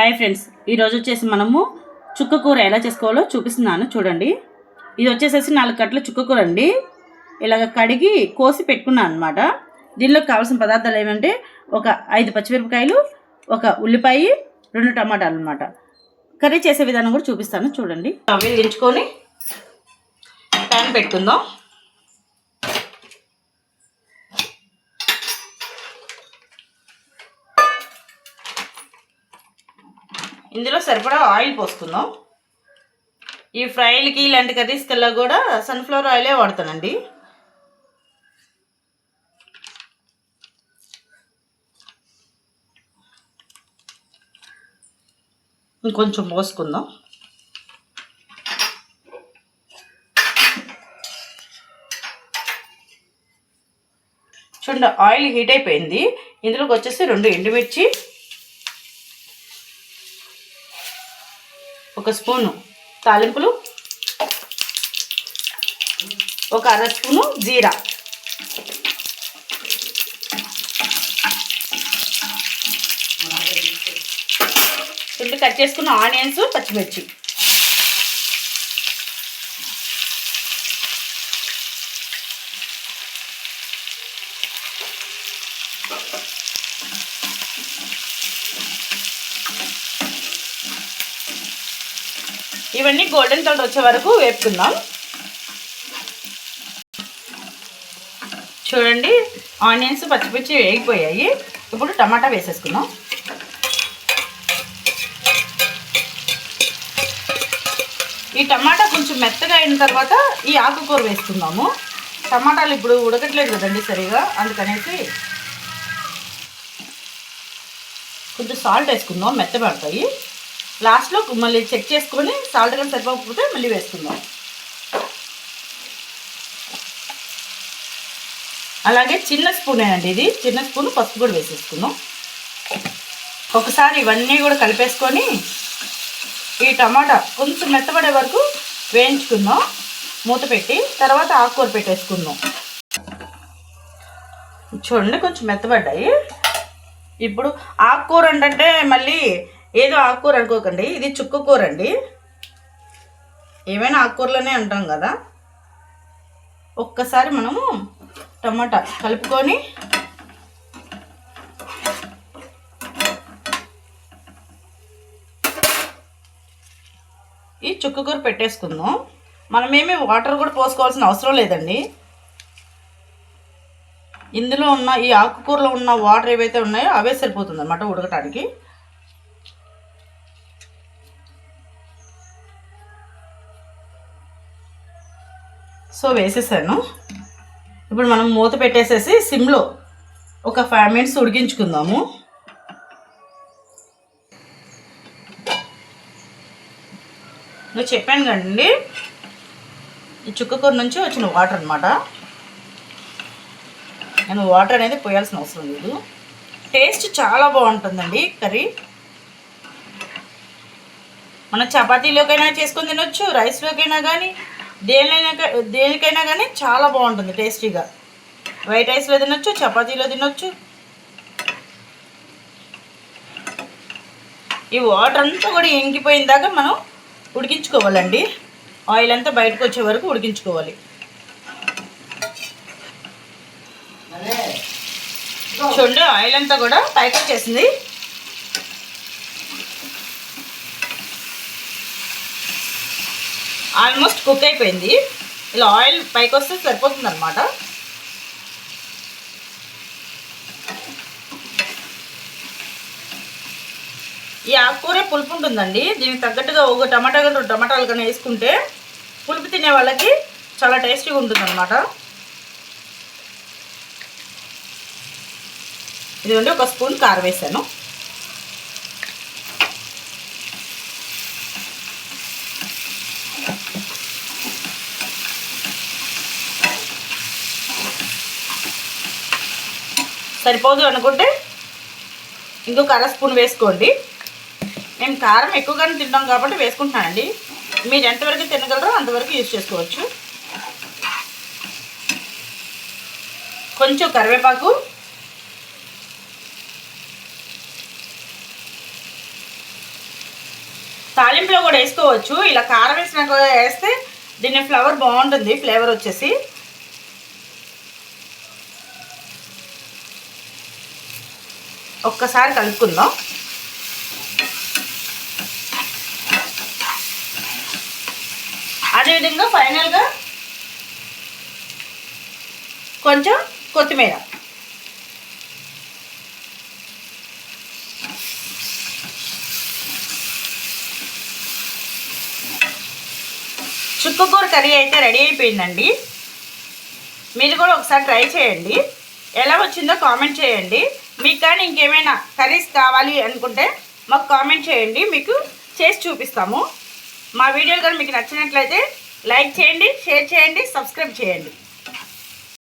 Hi friends ఈరోజు వచ్చేసి మనము చుక్క కూర ఎలా చేసుకోవాలో చూపిస్తున్నాను చూడండి. ఇది వచ్చేసేసి నాలుగు కట్టలు చుక్క కూర అండి. ఇలాగ కడిగి కోసి పెట్టుకున్నాను అనమాట దీనిలో కావాల్సిన పదార్థాలు ఏమంటే ఒక ఐదు పచ్చిమిరపకాయలు ఒక ఉల్లిపాయ రెండు టమాటాలు అనమాట కర్రీ చేసే విధానం కూడా చూపిస్తాను చూడండి. అవి దించుకొని ప్యాన్ పెట్టుకుందాం. ఇందులో సరిపడా ఆయిల్ పోసుకుందాం. ఈ ఫ్రైలకి ఇలాంటి కర్రీస్కల్లా కూడా సన్ఫ్లవర్ ఆయిలే వాడతానండి. ఇంకొంచెం పోసుకుందాం. చూడండి ఆయిల్ హీట్ అయిపోయింది. ఇందులోకి వచ్చేసి రెండు ఎండుమిర్చి ఒక స్పూను తాలింపులు ఒక అర స్పూను జీరా. ఇప్పుడు కట్ చేసుకున్న ఆనియన్స్ పచ్చిమిర్చి. ఇవన్నీ గోల్డెన్ కలర్ వచ్చే వరకు వేపుకుందాం. చూడండి ఆనియన్స్ పచ్చిమిర్చి వేగిపోయాయి. ఇప్పుడు టమాటా వేసేసుకుందాం. ఈ టమాటా కొంచెం మెత్తగా అయిన తర్వాత ఈ ఆకుకూర వేసుకుందాము. టమాటాలు ఇప్పుడు ఉడకట్లేదు కదండి సరిగా అందుకనేసి కొంచెం సాల్ట్ వేసుకుందాం మెత్తబడతాయి లాస్ట్లో మళ్ళీ చెక్ చేసుకొని సాల్ట్ కానీ సరిపోకపోతే మళ్ళీ వేసుకుందాం. అలాగే చిన్న స్పూనే అండి ఇది. చిన్న స్పూన్ పసుపు కూడా వేసేసుకుందాం. ఒకసారి ఇవన్నీ కూడా కలిపేసుకొని ఈ టమాటా కొంచెం మెత్తబడే వరకు వేయించుకుందాం. మూత పెట్టి తర్వాత ఆకుకూర పెట్టేసుకుందాం. చూడండి కొంచెం మెత్తబడ్డాయి. ఇప్పుడు ఆకుకూర ఏంటంటే మళ్ళీ ఏదో ఆకుకూర అనుకోకండి. ఇది చుక్క కూర అండి ఏమైనా ఆకుకూరలోనే అంటాం కదా. ఒక్కసారి మనము టమాటా కలుపుకొని ఈ చుక్క కూర పెట్టేసుకుందాం. మనమేమి వాటర్ కూడా పోసుకోవాల్సిన అవసరం లేదండి. ఇందులో ఉన్న ఈ ఆకుకూరలో ఉన్న వాటర్ ఏవైతే ఉన్నాయో అవే సరిపోతుంది అనమాట ఉడకటానికి. సో వేసేసాను. ఇప్పుడు మనం మూత పెట్టేసేసి సిమ్లో ఒక ఫైవ్ మినిట్స్ ఉడికించుకుందాము. నేను చెప్పాను కదండి ఈ చుక్కకూర నుంచి వచ్చిన వాటర్ అనమాట నేను వాటర్ అనేది పోయాల్సిన అవసరం లేదు. టేస్ట్ చాలా బాగుంటుందండి కర్రీ. మన చపాతీలోకైనా చేసుకొని తినొచ్చు రైస్లోకైనా కానీ దేనికైనా దేనికైనా కానీ చాలా బాగుంటుంది టేస్టీగా. వైట్ రైస్లో తినొచ్చు చపాతీలో తినొచ్చు. ఈ వాటర్ అంతా కూడా ఇంకిపోయిన దాకా మనం ఉడికించుకోవాలండి. ఆయిల్ అంతా బయటకు వచ్చే వరకు ఉడికించుకోవాలి. చూడండి ఆయిల్ అంతా కూడా పైకి వచ్చేసింది. ఆల్మోస్ట్ కుక్ అయిపోయింది. ఇలా ఆయిల్ పైకి వస్తే సరిపోతుంది అనమాట ఈ ఆకుకూరే పులుపు ఉంటుందండి. దీనికి తగ్గట్టుగా ఒక టమాటా కానీ టమాటాలు కానీ వేసుకుంటే పులుపు తినే వాళ్ళకి చాలా టేస్టీగా ఉంటుంది అనమాట ఇదిగోండి ఒక స్పూన్ కారం వేసాను. సరిపోదు అనుకుంటే ఇంకొక అర స్పూన్ వేసుకోండి. మేము కారం ఎక్కువగానే తింటాం కాబట్టి వేసుకుంటున్నానండి. మీరు ఎంతవరకు తినగలరో అంతవరకు యూజ్ చేసుకోవచ్చు. కొంచెం కరివేపాకు. తాలింపులో కూడా వేసుకోవచ్చు. ఇలా కారం వేసినాక వేస్తే దీని ఫ్లవర్ బాగుంటుంది ఫ్లేవర్ వచ్చేసి. ఒక్కసారి కలుపుకుందాం. అదేవిధంగా ఫైనల్గా కొంచెం కొత్తిమీర. చుక్కకూర కర్రీ అయితే రెడీ అయిపోయిందండి. మీరు కూడా ఒకసారి ట్రై చేయండి. ఎలా వచ్చిందో కామెంట్ చేయండి. మీకు కానీ ఇంకేమైనా కర్రీస్ కావాలి అనుకుంటే మాకు కామెంట్ చేయండి మీకు చేసి చూపిస్తాము. మా వీడియోలు కానీ మీకు నచ్చినట్లయితే లైక్ చేయండి షేర్ చేయండి సబ్స్క్రైబ్ చేయండి.